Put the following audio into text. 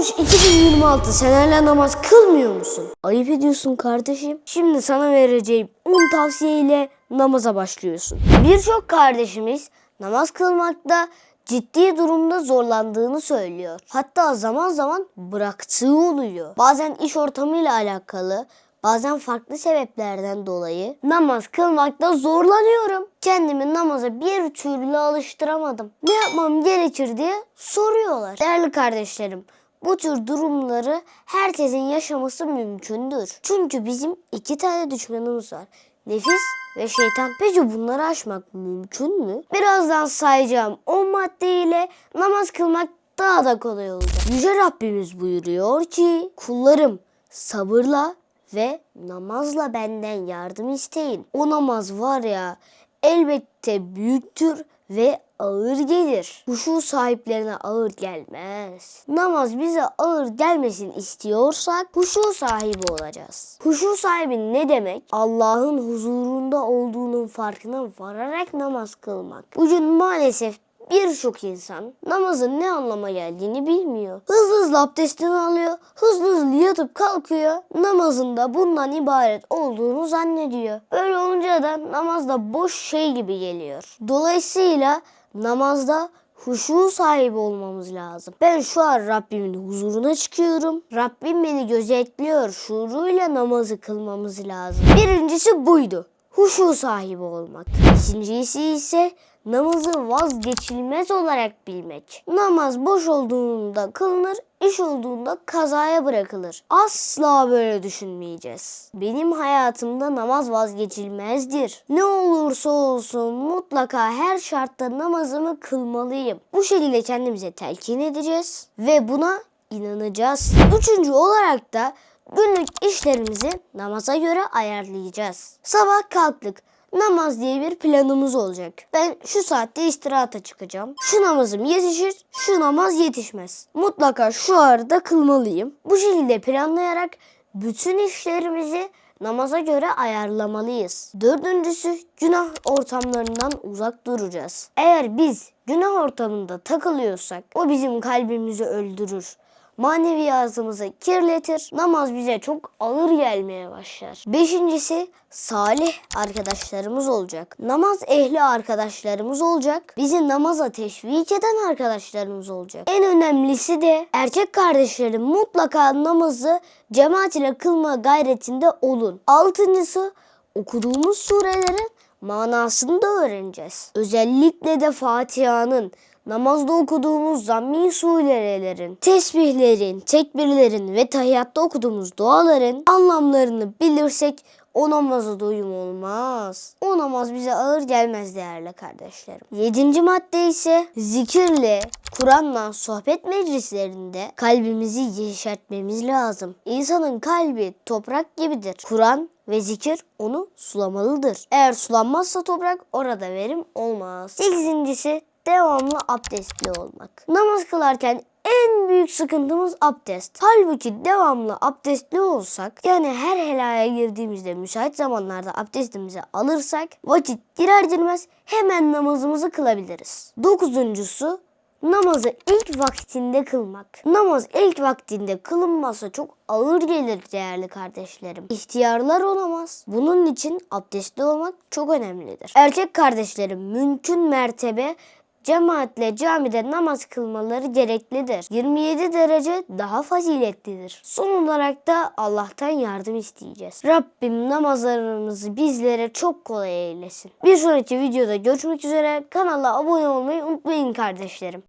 olmuş 2026 sen namaz kılmıyor musun? Ayıp ediyorsun kardeşim. Şimdi sana vereceğim 10 tavsiyeyle namaza başlıyorsun. Birçok kardeşimiz namaz kılmakta ciddi durumda zorlandığını söylüyor. Hatta zaman zaman bıraktığı oluyor. Bazen iş ortamıyla alakalı, bazen farklı sebeplerden dolayı namaz kılmakta zorlanıyorum. Kendimi namaza bir türlü alıştıramadım. Ne yapmam gerekir diye soruyorlar. Değerli kardeşlerim, bu tür durumları herkesin yaşaması mümkündür. Çünkü bizim iki tane düşmanımız var. Nefis ve şeytan. Peki bunları aşmak mümkün mü? Birazdan sayacağım 10 maddeyle namaz kılmak daha da kolay olacak. Yüce Rabbimiz buyuruyor ki kullarım sabırla ve namazla benden yardım isteyin. O namaz var ya elbette büyüktür ve ağır gelir. Huşu sahiplerine ağır gelmez. Namaz bize ağır gelmesin istiyorsak huşu sahibi olacağız. Huşu sahibi ne demek? Allah'ın huzurunda olduğunun farkına vararak namaz kılmak. Bugün maalesef birçok insan namazın ne anlama geldiğini bilmiyor. Hızlı hızlı abdestini alıyor, hızlı hızlı yatıp kalkıyor. Namazın da bundan ibaret olduğunu zannediyor. Böyle olunca da namazda boş şey gibi geliyor. Dolayısıyla namazda huşu sahibi olmamız lazım. Ben şu an Rabbimin huzuruna çıkıyorum. Rabbim beni gözetliyor. Şuuruyla namazı kılmamız lazım. Birincisi buydu. Huşu sahibi olmak. İkincisi ise namazı vazgeçilmez olarak bilmek. Namaz boş olduğunda kılınır, iş olduğunda kazaya bırakılır. Asla böyle düşünmeyeceğiz. Benim hayatımda namaz vazgeçilmezdir. Ne olursa olsun mutlaka her şartta namazımı kılmalıyım. Bu şekilde kendimize telkin edeceğiz ve buna inanacağız. Üçüncü olarak da günlük işlerimizi namaza göre ayarlayacağız. Sabah kalktık. Namaz diye bir planımız olacak. Ben şu saatte istirahata çıkacağım. Şu namazım yetişir, şu namaz yetişmez. Mutlaka şu arada kılmalıyım. Bu şekilde planlayarak bütün işlerimizi namaza göre ayarlamalıyız. Dördüncüsü günah ortamlarından uzak duracağız. Eğer biz günah ortamında takılıyorsak o bizim kalbimizi öldürür maneviyatımızı kirletir. Namaz bize çok ağır gelmeye başlar. Beşincisi salih arkadaşlarımız olacak. Namaz ehli arkadaşlarımız olacak. Bizi namaza teşvik eden arkadaşlarımız olacak. En önemlisi de erkek kardeşlerim mutlaka namazı cemaat ile kılma gayretinde olun. Altıncısı okuduğumuz surelerin manasını da öğreneceğiz. Özellikle de Fatiha'nın namazda okuduğumuz zammi surelerin, tesbihlerin, tekbirlerin ve tahiyyatta okuduğumuz duaların anlamlarını bilirsek o namaza doyum olmaz. O namaz bize ağır gelmez değerli kardeşlerim. Yedinci madde ise zikirle, Kur'an'la sohbet meclislerinde kalbimizi yeşertmemiz lazım. İnsanın kalbi toprak gibidir. Kur'an ve zikir onu sulamalıdır. Eğer sulanmazsa toprak orada verim olmaz. Sekizincisi devamlı abdestli olmak. Namaz kılarken en büyük sıkıntımız abdest. Halbuki devamlı abdestli olsak yani her helaya girdiğimizde müsait zamanlarda abdestimizi alırsak vakit girer girmez hemen namazımızı kılabiliriz. Dokuzuncusu namazı ilk vaktinde kılmak. Namaz ilk vaktinde kılınmazsa çok ağır gelir değerli kardeşlerim. İhtiyarlar olamaz. Bunun için abdestli olmak çok önemlidir. Erkek kardeşlerim mümkün mertebe cemaatle camide namaz kılmaları gereklidir. 27 derece daha faziletlidir. Son olarak da Allah'tan yardım isteyeceğiz. Rabbim namazlarımızı bizlere çok kolay eylesin. Bir sonraki videoda görüşmek üzere. Kanala abone olmayı unutmayın kardeşlerim.